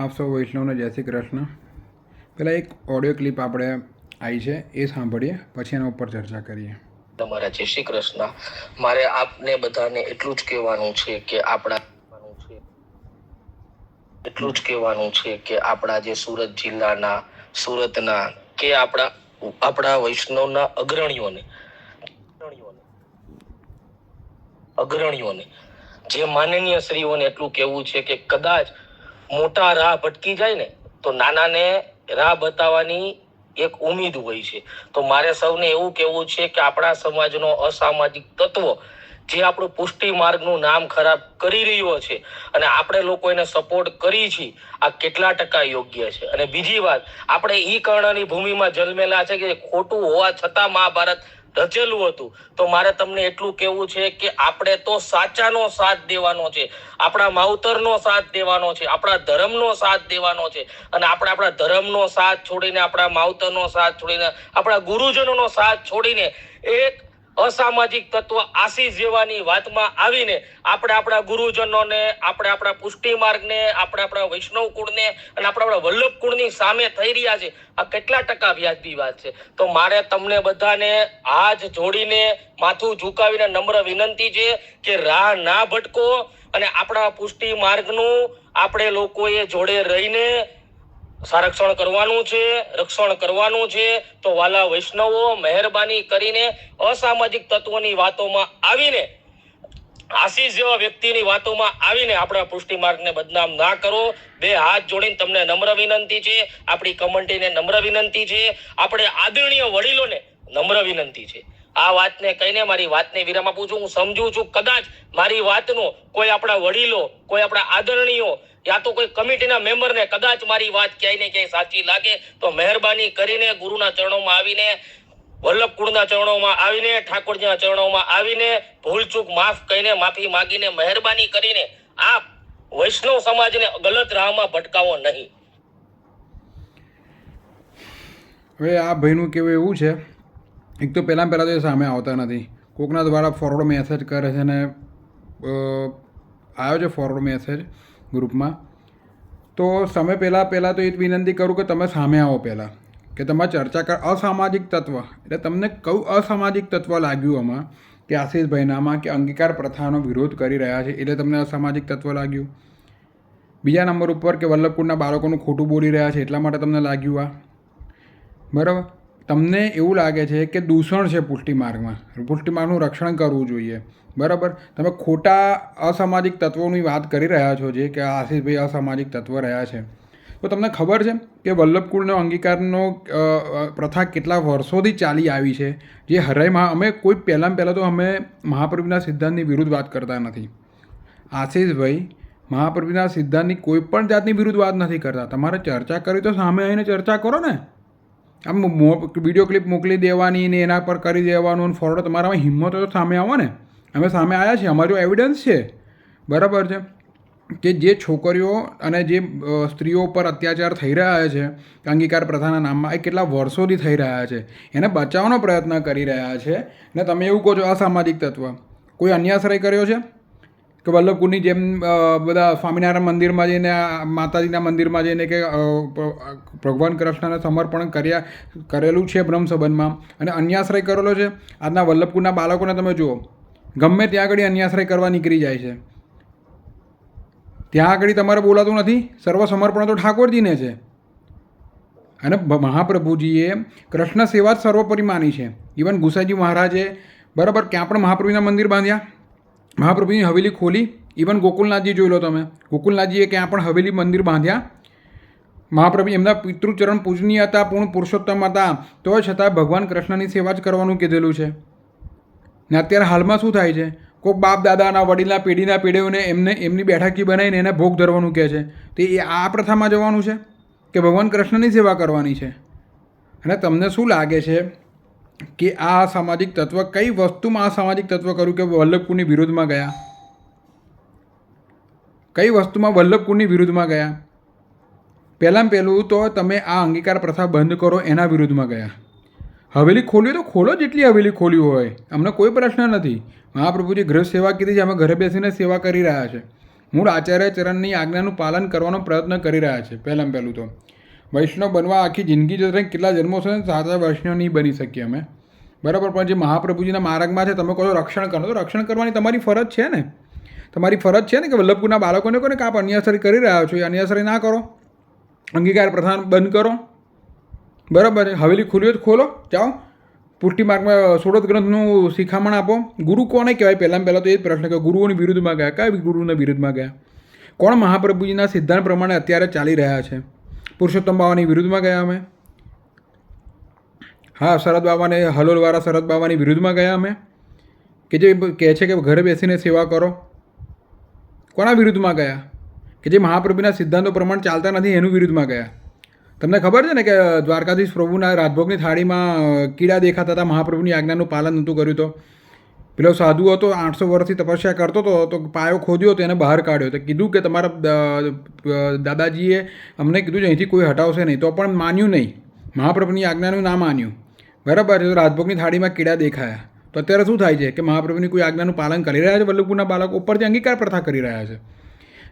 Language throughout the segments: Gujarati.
આપ સૌ વૈષ્ણવને જય શ્રી કૃષ્ણ. પહેલાં એક ઓડિયો ક્લિપ આપણે આવી છે, એ સાંભળીએ, પછી એના ઉપર ચર્ચા કરીએ. તમારા જય શ્રી કૃષ્ણ. મારે આપને બધાને એટલું જ કહેવાનું છે કે આપણા એટલું જ કહેવાનું છે કે આપણા જે સુરત જિલ્લાના, સુરતના કે આપણા આપણા વૈષ્ણવના અગ્રણીઓને અગ્રણીઓને, જે માનનીય શ્રીઓને એટલું કહેવું છે કે કદાચ મોટા રાહ ભટકી જાય ને, તો નાનાને રાહ બતાવવાની એક ઉમીદ હોય છે. તો મારે સૌને એવું કહેવું છે કે આપણા સમાજનો અસામાજિક તત્વ જે આપણું પુષ્ટિ માર્ગનું નામ ખરાબ કરી રહ્યો છે અને આપણે લોકો એને સપોર્ટ કરી છીએ આ કેટલા ટકા યોગ્ય છે. અને બીજી વાત, આપણે ઈ કર્ણની ભૂમિમાં જન્મેલા છે કે ખોટું હોવા છતાં મહાભારત રચેલું હતું. તો મારે તમને એટલું કહેવું છે કે આપણે તો સાચાનો સાથ દેવાનો છે. આપણા માવતરનો સાથ દેવાનો છે. આપણા ધર્મનો સાથ દેવાનો છે. અને આપણે આપણા ધર્મનો સાથ છોડીને, આપણા માવતરનો સાથ છોડીને, આપણા ગુરુજનોનો સાથ છોડીને એક અસામાજિક તત્વ આશીષ જેવાની વાતમાં આવીને આપણે આપણા ગુરુજનોને, આપણે આપણા પુષ્ટિ માર્ગને આપણે આપણા વૈષ્ણવ કુળને અને આપણા આપણા વલ્લભ કુળની સામે થઈ રહ્યા છે. આ કેટલા ટકા વ્યાજબી વાત છે? તો મારે તમને બધાને હાથ જોડીને માથું ઝુકાવીને નમ્ર વિનંતી છે કે રાહ ના ભટકો અને આપણા પુષ્ટિ માર્ગનું આપણે લોકોએ જોડે રહીને સંરક્ષણ કરવાનું છે, રક્ષણ કરવાનું છે, તો વાલા વૈષ્ણવો મહેરબાની કરીને અસામાજિક તત્વોની વાતોમાં આવીને, આશીષ જેવા વ્યક્તિની વાતોમાં આવીને આપણા પુષ્ટિ માર્ગને બદનામ ના કરો. બે હાથ જોડીને તમને નમ્ર વિનંતી છે, આપણી કમંટીને નમ્ર વિનંતી છે, આપણે આદરણીય વડીલોને નમ્ર વિનંતી છે. આ વાતને કહીને મારી વાતને વિરામ આપું છું. હું સમજુ છું, કદાચ મારી વાતનો કોઈ આપણા વડીલો, કોઈ આપણા આદરણીયો યા તો કોઈ કમિટીના મેમ્બરને કદાચ મારી વાત ક્યાંય ને ક્યાંય સાચી લાગે તો મહેરબાની કરીને ગુરુના ચરણોમાં આવીને વલ્લભ કુળના ચરણોમાં આવીને ઠાકોરજીના ચરણોમાં આવીને ભૂલચૂક માફ કહીને માફી માંગીને મહેરબાની કરીને આપ વૈષ્ણવ સમાજને ગલત રાહમાં ભટકાવો નહીં. હવે આ ભાઈનું કહેવું એવું છે એક તો પહેલાં પહેલાં તો એ સામે આવતા નથી. કોકના દ્વારા ફોરવર્ડ મેસેજ કરે છે ને અ, આવ્યો છે ફોરવર્ડ મેસેજ ગ્રુપમાં. તો તમે પહેલાં પહેલાં તો એ વિનંતી કરું કે તમે સામે આવો પહેલાં, કે તમે ચર્ચા કર અસામાજિક તત્વ, એટલે તમને કયું અસામાજિક તત્વ લાગ્યું આમાં? કે આશિષભાઈનામાં કે અંગીકાર પ્રથાનો વિરોધ કરી રહ્યા છે, એટલે તમને અસામાજિક તત્વ લાગ્યું? બીજા નંબર ઉપર કે વલ્લભકુંડના બાળકોનું ખોટું બોલી રહ્યા છે, એટલા માટે તમને લાગ્યું આ? બરાબર? તમને એવું લાગે છે કે દૂષણ છે પુષ્ટિ માર્ગમાં. પુષ્ટિ માર્ગનું રક્ષણ કરવું જોઈએ. બરાબર? તમે ખોટા અસામાજિક તત્વોની વાત કરી રહ્યા છો જે કે આશીષભાઈ અસામાજિક તત્વ રહ્યા છે. તો તમને ખબર છે કે વલ્લભકુળનો અંગીકારનો પ્રથા કેટલા વર્ષોથી ચાલી આવી છે? જે હરાઈમાં અમે કોઈ પહેલાં પહેલાં તો અમે મહાપ્રભુના સિદ્ધાંતની વિરુદ્ધ વાત કરતા નથી. આશીષભાઈ, મહાપ્રભુના સિદ્ધાંતની કોઈ પણ જાતની વિરુદ્ધ વાત નથી કરતા. તમારે ચર્ચા કરવી તો સામે આવીને ચર્ચા કરો ને. આમ વીડિયો ક્લિપ મોકલી દેવાની ને એના પર કરી દેવાનું અને ફોરવર્ડ તમારામાં હિંમત તો સામે આવો ને. અમે સામે આવ્યા છીએ. અમારો એવિડન્સ છે. બરાબર છે? કે જે છોકરીઓ અને જે સ્ત્રીઓ પર અત્યાચાર થઈ રહ્યા છે, અંગીકાર પ્રથાના નામમાં, એ કેટલા વર્ષોથી થઈ રહ્યા છે, એને બચાવવાનો પ્રયત્ન કરી રહ્યા છે. ને તમે એવું કહો છો અસામાજિક તત્વ. કોઈ અન્યાશ્રય કર્યો છે? કે વલ્લભકુંડની જેમ બધા સ્વામિનારાયણ મંદિરમાં જઈને માતાજીના મંદિરમાં જઈને કે ભગવાન કૃષ્ણને સમર્પણ કર્યા, કરેલું છે બ્રહ્મ સંબંધમાં અને અન્યાશ્રય કરેલો છે. આજના વલ્લભકુંડના બાળકોને તમે જુઓ, ગમે ત્યાં આગળ અન્યાશ્રય કરવા નીકળી જાય છે. ત્યાં આગળ તમારે બોલાતું નથી. સર્વ સમર્પણ તો ઠાકોરજીને છે. અને મહાપ્રભુજીએ કૃષ્ણ સેવા જ સર્વોપરી માની છે. ઇવન ગુસાઈજી મહારાજે બરાબર ક્યાં પણ મહાપ્રભુના મંદિર બાંધ્યા. મહાપ્રભુની હવેલી ખોલી. ઇવન ગોકુલનાથજી જોઈ લો તમે. ગોકુલનાથજીએ ક્યાં પણ હવેલી મંદિર બાંધ્યા. મહાપ્રભુ એમના પિતૃચરણ પૂજનીય હતા, પૂર્ણ પુરુષોત્તમ હતા. તો છતાં ભગવાન કૃષ્ણની સેવા જ કરવાનું કીધેલું છે. ને અત્યારે હાલમાં શું થાય છે? કોઈક બાપ દાદાના વડીલના પેઢીના પેઢીઓને એમને એમની બેઠકી બનાવીને એને ભોગ ધરવાનું કહે છે. તો એ આ પ્રથામાં જવાનું છે? કે ભગવાન કૃષ્ણની સેવા કરવાની છે? અને તમને શું લાગે છે? કે આ સામાજિક તત્વ, કઈ વસ્તુમાં આ સામાજિક તત્વ કર્યું કે વલ્લભપુરની વિરુદ્ધમાં ગયા? કઈ વસ્તુમાં વલ્લભપુરની વિરુદ્ધમાં ગયા? પહેલાં પહેલું તો તમે આ અંગીકાર પ્રથા બંધ કરો, એના વિરુદ્ધમાં ગયા. હવેલી ખોલ્યું તો ખોલો જેટલી હવેલી ખોલી હોય. અમને કોઈ પ્રશ્ન નથી. મહાપ્રભુજી ગૃહ સેવા કીધી છે, અમે ઘરે બેસીને સેવા કરી રહ્યા છે. મૂળ આચાર્ય ચરણની આજ્ઞાનું પાલન કરવાનો પ્રયત્ન કરી રહ્યા છે, પહેલાં પહેલું તો. વૈષ્ણવ બનવા આખી જિંદગી જશે કેટલા જન્મો છે સાચા વૈષ્ણવ નહીં બની શકીએ અમે. બરાબર, પણ જે મહાપ્રભુજીના માર્ગમાં છે, તમે કહો રક્ષણ કરો, તો રક્ષણ કરવાની તમારી ફરજ છે ને. તમારી ફરજ છે ને કે વલ્લભપુરના બાળકોને કોને કાપ અન્યાસરી કરી રહ્યા છો, એ અન્યાસરી ના કરો. અંગીકાર પ્રથા બંધ કરો. બરાબર, હવેલી ખુલ્લી તો ખોલો, જાઓ. પુષ્ટિ માર્ગમાં સોળદ ગ્રંથનું શિખામણ આપો. ગુરુ કોને કહેવાય? પહેલાં પહેલાં તો એ જ પ્રશ્ન કે ગુરુઓની વિરુદ્ધમાં ગયા, કયા ગુરુના વિરુદ્ધમાં ગયા? કોણ મહાપ્રભુજીના સિદ્ધાંત પ્રમાણે અત્યારે ચાલી રહ્યા છે? પુરુષોત્તમ બાવાની વિરુદ્ધમાં ગયા અમે. હા, શરદ બાબાને હલોલવાળા શરદ બાબાની વિરુદ્ધમાં ગયા અમે. કે જે કહે છે કે ઘરે બેસીને સેવા કરો. કોના વિરુદ્ધમાં ગયા? કે જે મહાપ્રભુના સિદ્ધાંતો પ્રમાણે ચાલતા નથી, એનું વિરુદ્ધમાં ગયા. તમને ખબર છે ને કે દ્વારકાધીશ પ્રભુના રાજભોગની થાળીમાં કીડા દેખાતા હતા, મહાપ્રભુની આજ્ઞાનું પાલન નહોતું કર્યું તો? પેલો સાધુ હતો, આઠસો વર્ષથી તપસ્યા કરતો હતો, તો પાયો ખોદ્યો તો એને બહાર કાઢ્યો. તો કીધું કે તમારા દાદાજીએ અમને કીધું છે અહીંથી કોઈ હટાવશે નહીં. તો પણ માન્યું નહીં. મહાપ્રભુની આજ્ઞાનું ના માન્યું. બરાબર છે તો રાજભોગની થાળીમાં કીડા દેખાયા. તો અત્યારે શું થાય છે કે મહાપ્રભુની કોઈ આજ્ઞાનું પાલન કરી રહ્યા છે? વલ્લભપુરના બાળકો ઉપરથી અંગીકાર પ્રથા કરી રહ્યા છે.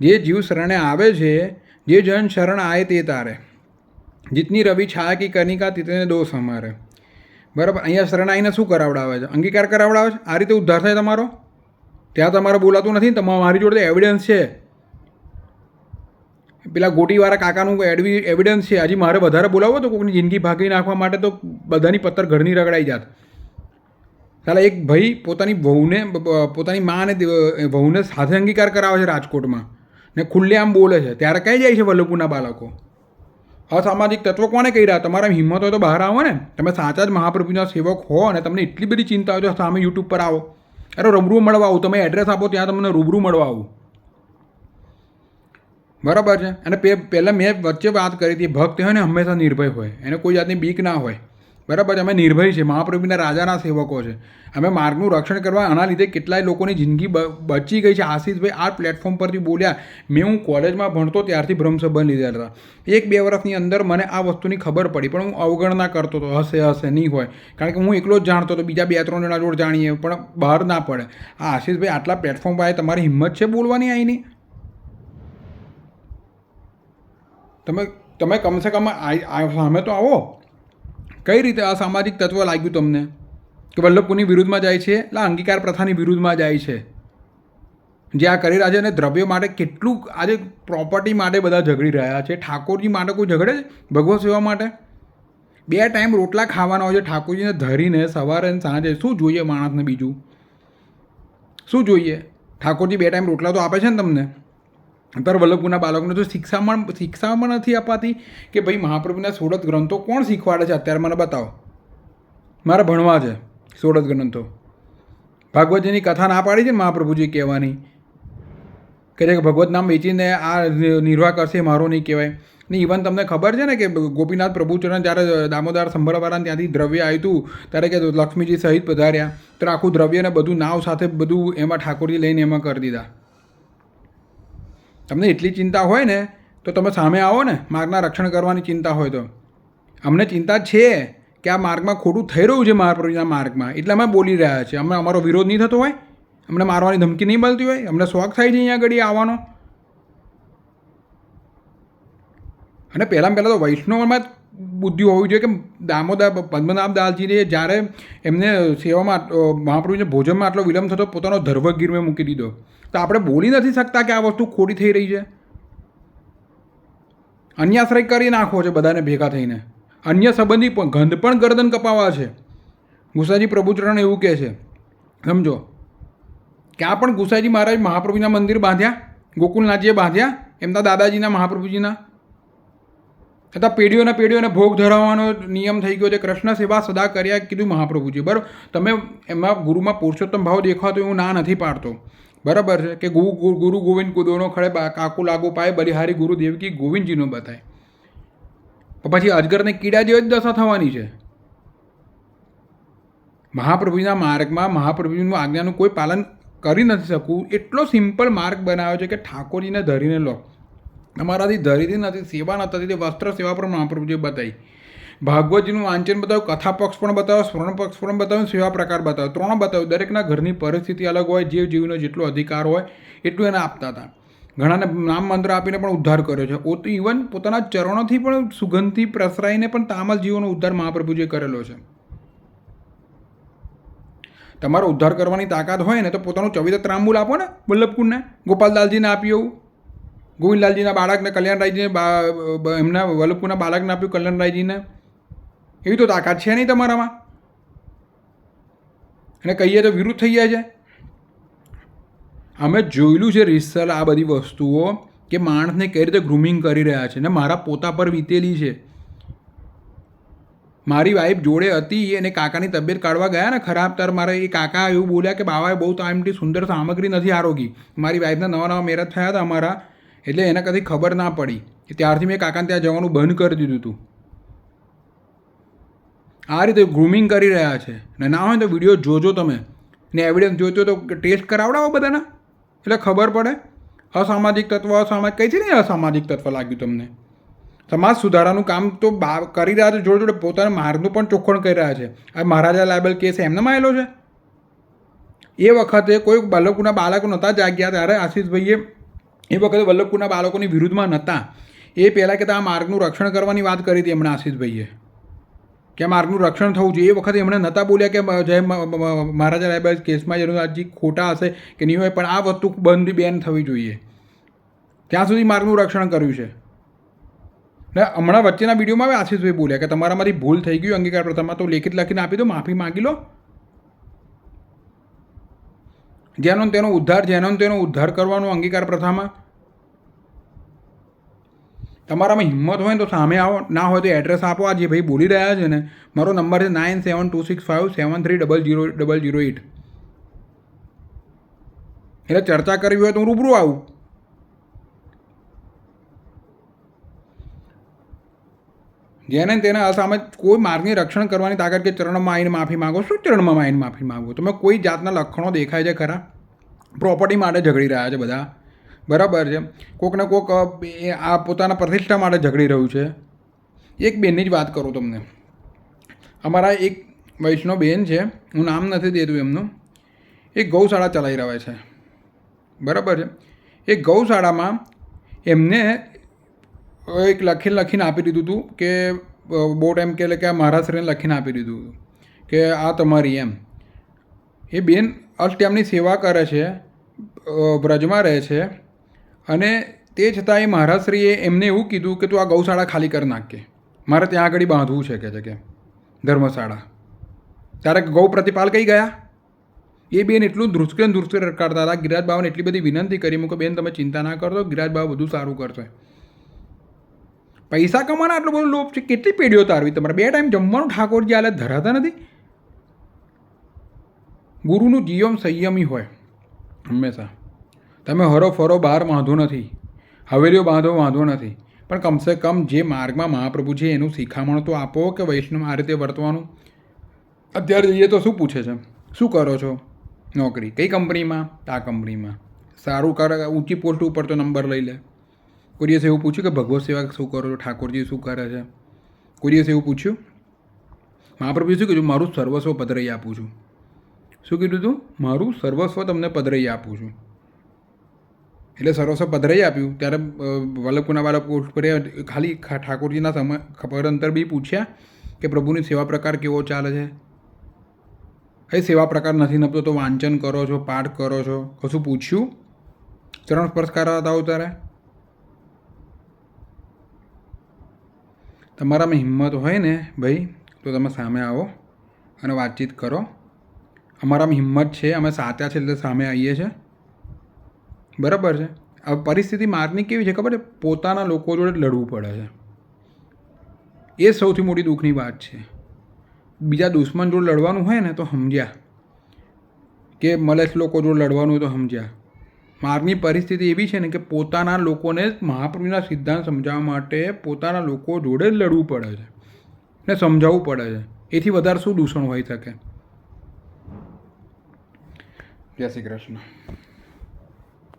જે જીવ શરણે આવે છે, જે જન શરણ આય તે તારે. જીતની રવિ છાયા કી કનિકા તીતને દોષ અમારે. બરાબર. અહીંયા શરણ આવીને શું કરાવડાવે છે? અંગીકાર કરાવડાવે છે? આ રીતે ઉદ્ધાર થાય તમારો? ત્યાં તમારે બોલાતું નથી તમારા મારી જોડે એવિડન્સ છે. પેલા ગોટીવાળા કાકાનું એડવી એવિડન્સ છે. હજી મારે વધારે બોલાવો તો કોઈની જિંદગી ભાગી નાખવા માટે તો બધાની પત્તર ઘરની રગડાઈ જાત. સાલા એક ભાઈ પોતાની વહુને પોતાની મા અને વહુને સાથે અંગીકાર કરાવે છે રાજકોટમાં. ને ખુલ્લે આમ બોલે છે. ત્યારે કઈ જાય છે વલ્લભપુરના બાળકો? અસામાજિક તત્વો કોને કહી રહ્યા? તમારા હિંમત હોય તો બહાર આવો ને. તમે સાચા જ મહાપ્રભુના સેવક હો અને તમને એટલી બધી ચિંતા હોય તો સામે યુટ્યુબ પર આવો. અરે રૂબરૂ મળવા આવું. તમે એડ્રેસ આપો ત્યાં તમને રૂબરૂ મળવા આવું. બરાબર છે? અને પહેલાં મેં વચ્ચે વાત કરી હતી, ભક્ત હોય ને હંમેશા નિર્ભય હોય. એને કોઈ જાતની બીક ના હોય. બરાબર, અમે નિર્ભય છે મહાપ્રભુના રાજાના સેવકો છે. અમે માર્ગનું રક્ષણ કરવા આના લીધે કેટલાય લોકોની જિંદગી બચી ગઈ છે. આશીષભાઈ આ પ્લેટફોર્મ પરથી બોલ્યા, મેં હું કોલેજમાં ભણતો ત્યારથી ભ્રમસંબંધ લીધા હતા. એક બે વર્ષની અંદર મને આ વસ્તુની ખબર પડી, પણ હું અવગણના કરતો હતો, હશે હશે, નહીં હોય. કારણ કે હું એકલો જ જાણતો હતો, બીજા બે ત્રણ જણા જોડ જાણીએ, પણ બહાર ના પડે. આ આશીષભાઈ આટલા પ્લેટફોર્મ પર તમારી હિંમત છે બોલવાની અહીંની તમે તમે કમસે કમ સામે તો આવો. કઈ રીતે આ સામાજિક તત્વ લાગ્યું તમને? કે વલ્લભપુરની વિરુદ્ધમાં જાય છે એટલે અંગીકાર પ્રથાની વિરુદ્ધમાં જાય છે? જે આ કરી રહ્યા છે અને દ્રવ્યો માટે કેટલું આજે પ્રોપર્ટી માટે બધા ઝઘડી રહ્યા છે, ઠાકોરજી માટે કોઈ ઝઘડે છે? ભગવત સેવા માટે? બે ટાઈમ રોટલા ખાવાના હોય છે, ઠાકોરજીને ધરીને સવારે અને સાંજે શું જોઈએ માણસને બીજું? શું જોઈએ? ઠાકોરજી બે ટાઈમ રોટલા તો આપે છે ને તમને? અત્યારે વલ્લભપુરના બાળકોને તો શિક્ષામાં શિક્ષામાં નથી અપાતી કે ભાઈ મહાપ્રભુના સોળત ગ્રંથો કોણ શીખવાડે છે? અત્યારે મને બતાવો. મારે ભણવા છે સોળત ગ્રંથો. ભાગવતજીની કથા ના પાડી છે મહાપ્રભુજી કહેવાની? કે જે ભગવત નામ વેચીને આ નિર્વાહ કરશે, મારો નહીં કહેવાય. ને ઇવન તમને ખબર છે ને કે ગોપીનાથ પ્રભુચરણ જ્યારે દામોદર સંભળવાળાને ત્યાંથી દ્રવ્ય આવ્યું હતું ત્યારે કે લક્ષ્મીજી સહિત પધાર્યા. તો આખું દ્રવ્ય ને બધું નાવ સાથે બધું એમાં ઠાકોરજી લઈને એમાં કરી દીધા. તમને એટલી ચિંતા હોય ને, તો તમે સામે આવો ને, માર્ગના રક્ષણ કરવાની ચિંતા હોય તો. અમને ચિંતા છે કે આ માર્ગમાં ખોટું થઈ રહ્યું છે મહાપ્રભુના માર્ગમાં. એટલે અમે બોલી રહ્યા છીએ. અમે અમારો વિરોધ નહીં થતો હોય. અમને મારવાની ધમકી નહીં મળતી હોય. અમને શોખ થાય છે અહીંયા આગળ આવવાનો. અને પહેલાં પહેલાં તો વૈષ્ણવમાં બુદ્ધિ હોવી જોઈએ કે દામોદર પદ્મનાભ દાસજીએ જ્યારે એમને સેવામાં મહાપ્રભુને ભોજનમાં આટલો વિલંબ થતો, પોતાનો ધર્વ ગીરમે મૂકી દીધો. તો આપણે બોલી નથી શકતા કે આ વસ્તુ ખોટી થઈ રહી છે? અન્યાશ્રય કરી નાખવો છે બધાને ભેગા થઈને. અન્ય સંબંધી પણ, ગંધ પણ ગરદન કપાવા છે. ગુસાજી પ્રભુચરણ એવું કહે છે. સમજો. ક્યાં પણ ગુસાજી મહારાજ મહાપ્રભુના મંદિર બાંધ્યા, ગોકુલનાથજીએ બાંધ્યા, એમના દાદાજીના, મહાપ્રભુજીના છતાં પેઢીઓને પેઢીઓને ભોગ ધરાવવાનો નિયમ થઈ ગયો છે. કૃષ્ણ સેવા સદા કર્યા કીધું મહાપ્રભુજી. બરાબર? તમે એમાં ગુરુમાં પુરુષોત્તમ ભાવ દેખાતો એવું ના નથી પાડતો. બરાબર છે કે ગુરુ ગુરુ ગોવિંદ કુદોનો ખડે કાકુ લાગુ પાય, બલિહારી ગુરુ દેવકી ગોવિંદજીનો બતાય. પછી અજગરને કીડા જેવી જ દશા થવાની છે. મહાપ્રભુજીના માર્ગમાં મહાપ્રભુજીનું આજ્ઞાનું કોઈ પાલન કરી નથી શકવું એટલો સિમ્પલ માર્ગ બનાવ્યો છે કે ઠાકોરજીને ધરીને લો. અમારાથી ધરીથી નથી, સેવા ન થતી તે વસ્ત્ર સેવા પણ મહાપ્રભુજીએ બતાવી. ભાગવતજીનું વાંચન બતાવ્યું કથા પક્ષ પણ બતાવ્યો સ્મરણ પક્ષ પણ બતાવ્યું, સેવા પ્રકાર બતાવ્યો. ત્રણ બતાવ્યું, દરેકના ઘરની પરિસ્થિતિ અલગ હોય જે જીવનો જેટલો અધિકાર હોય, એટલું એને આપતા હતા. ઘણાને નામ મંત્ર આપીને પણ ઉદ્ધાર કર્યો છે. પોતે ઇવન પોતાના ચરણોથી પણ સુગંધથી પ્રસરાઈને પણ તામલ જીવોનો ઉદ્ધાર મહાપ્રભુજીએ કરેલો છે. તમારો ઉદ્ધાર કરવાની તાકાત હોય ને તો પોતાનું ચવિત્ર ત્રાંબુલ આપો ને વલ્લભકુંડને ગોપાલદાલજીને આપ્યું એવું. ગોવિંદલાલજીના બાળકને, કલ્યાણરાયજીને એમના વલ્લભપુરના બાળકને આપ્યું કલ્યાણરાયજીને. એવી તો તાકાત છે નહીં તમારામાં. અને કહીએ તો વિરુદ્ધ થઈ જાય છે. અમે જોયેલું છે રિસલ આ બધી વસ્તુઓ કે માણસને કઈ રીતે ગ્રુમિંગ કરી રહ્યા છે ને મારા પોતા પર વીતેલી છે. મારી વાઈફ જોડે હતી અને કાકાની તબિયત કાઢવા ગયા ને ખરાબ તાર મારા એ કાકા એવું બોલ્યા કે, બાવાએ બહુ ટાઈમથી સુંદર સામગ્રી નથી આરોગી. મારી વાઈફના નવા નવા મેરેજ થયા હતા અમારા. એટલે એને કદી ખબર ના પડી ત્યારથી મેં કાકાને ત્યાં જવાનું બંધ કરી દીધું હતું આ રીતે ગ્રુમિંગ કરી રહ્યા છે. ને ના હોય તો વીડિયો જોજો તમે. ને એવિડન્સ જોઈતો તો ટેસ્ટ કરાવડાવો બધાના. એટલે ખબર પડે. અસામાજિક તત્વ, અસામાજિક કઈ છે ને અસામાજિક તત્વ લાગ્યું તમને? સમાજ સુધારાનું કામ તો બા કરી રહ્યા છે, જોડે જોડે પોતાના માર્ગનું પણ ચોખ્ખણ કરી રહ્યા છે. આ મહારાજા લાયબલ કેસ એમને માયેલો છે? એ વખતે કોઈ બાળકોના બાળકો નહોતા જાગ્યા ત્યારે આશીષભાઈએ એ વખતે વલ્લભકુના બાળકોની વિરુદ્ધમાં નહોતા એ પહેલાં કે આ માર્ગનું રક્ષણ કરવાની વાત કરી હતી એમણે આશિષભાઈએ. કે માર્ગનું રક્ષણ થવું જોઈએ. એ વખતે એમણે નહોતા બોલ્યા કે જય મહારાજા રાયબાઈ કેસમાં જેનું હજી ખોટા હશે કે નહીં હોય, પણ આ વસ્તુ બંધ બેન થવી જોઈએ. ત્યાં સુધી માર્ગનું રક્ષણ કર્યું છે. એટલે હમણાં વચ્ચેના વિડીયોમાં આશીષભાઈ બોલ્યા કે તમારામાંથી ભૂલ થઈ ગયું અંગીકાર પ્રથામાં તો લેખિત લખીને આપી દો, માફી માંગી લો. જેનો તેનો ઉદ્ધાર, જેનો તેનો ઉદ્ધાર કરવાનો અંગીકાર પ્રથામાં? તમારામાં હિંમત હોય ને તો સામે આવો, ના હોય તો એડ્રેસ આપો. આ જે ભાઈ બોલી રહ્યા છે ને, મારો નંબર છે nine seven two six five seven three double zero double zero eight એટલે ચર્ચા કરવી હોય તો હું રૂબરૂ આવું. જેને તેને સામે કોઈ માર્ગની રક્ષણ કરવાની તાકાત કે ચરણમાં આવીને માફી માગો, શું ચરણમાં આવીને માફી માગો? તમે કોઈ જાતના લક્ષણો દેખાય છે ખરા? પ્રોપર્ટી માટે ઝઘડી રહ્યા છે બધા. બરાબર છે. કોકને કોક આ પોતાના પ્રતિષ્ઠા માટે ઝઘડી રહ્યું છે. એક બેનની જ વાત કરું તમને. અમારા એક વૈષ્ણવ બેન છે, હું નામ નથી દેતું એમનું, એ ગૌશાળા ચલાવી રહ્યા છે. બરાબર છે. એ ગૌશાળામાં એમને એક લખીને લખીને આપી દીધું હતું કે બહુ ટાઈમ કે કે આ મહારાષ્ટ્રને લખીને આપી દીધું હતું કે આ તમારી એમ. એ બેન અષ્ટયામની સેવા કરે છે બ્રજમાં રહે છે અને તે છતાં એ મહારાજશ્રીએ એમને એવું કીધું કે તું આ ગૌશાળા ખાલી કરી નાખ કે મારે ત્યાં આગળ બાંધવું છે કે છે કે ધર્મશાળા. ત્યારે ગૌ પ્રતિપાલ કઈ ગયા? એ બેન એટલું ધ્રુસકે ધ્રુસકે કરતા હતા, ગિરાજ બાબાને એટલી બધી વિનંતી કરી. મૂકો બેન, તમે ચિંતા ના કરતો ગિરાજ બાબા બધું સારું કરશે. પૈસા કમાના આટલો બધો લોભ છે? કેટલી પેઢીઓ તારવી? તમારે બે ટાઈમ જમવાનું ઠાકોરજી હાલે ધરાતા નથી? ગુરુનું જીવન સંયમી હોય, હંમેશા. તમે હરો ફરો બહાર વાંધો નથી. હવેલીઓ બાંધો વાંધો નથી. પણ કમસે કમ જે માર્ગમાં મહાપ્રભુ છે, એનું શિખામણ તો આપો કે વૈષ્ણવ આ રીતે વર્તવાનું? અત્યારે જઈએ તો શું પૂછે છે? શું કરો છો? નોકરી. કઈ કંપનીમાં? આ કંપનીમાં. સારું કરે, ઊંચી પોસ્ટ ઉપર તો નંબર લઈ લે. કોઈ દિવસ એવું પૂછ્યું કે ભગવત સેવા શું કરો છો? ઠાકોરજી શું કરે છે? કોઈ દિવસ એવું પૂછ્યું? મહાપ્રભુ શું કીધું? મારું સર્વસ્વ પધરાઈ આપું છું. શું કીધું તું? મારું સર્વસ્વ તમને પધરાઈ આપું છું. એટલે સર્વસ્વ પધરાઈ આપ્યું. ત્યારે વલ્લભકુના પર ખાલી ઠાકોરજીના સમય, ખબર અંતર બી પૂછ્યા કે પ્રભુની સેવા પ્રકાર કેવો ચાલે છે? એ સેવા પ્રકાર નથી નપતો, તો વાંચન કરો છો, પાઠ કરો છો. કશું પૂછ્યું? ચરણ સ્પર્શ કરાવતા હો તમારામાં હિંમત હોય ને ભાઈ, તો તમે સામે આવો અને વાતચીત કરો. અમારામાં હિંમત છે, અમે સાચા છે એટલે સામે આવીએ છીએ. બરાબર છે? હવે પરિસ્થિતિ માર્ગની કેવી છે ખબર છે? પોતાના લોકો જોડે લડવું પડે છે. એ સૌથી મોટી દુઃખની વાત છે. બીજા દુશ્મન જોડે લડવાનું હોય ને તો સમજ્યા. કે મલેશ લોકો જોડે લડવાનું હોય તો સમજ્યા. માર્ગની પરિસ્થિતિ એવી છે ને કે પોતાના લોકોને મહાપ્રભુના સિદ્ધાંત સમજાવવા માટે પોતાના લોકો જોડે જ લડવું પડે છે ને સમજાવવું પડે છે. એથી વધારે શું દૂષણ હોઈ શકે? જય શ્રી કૃષ્ણ.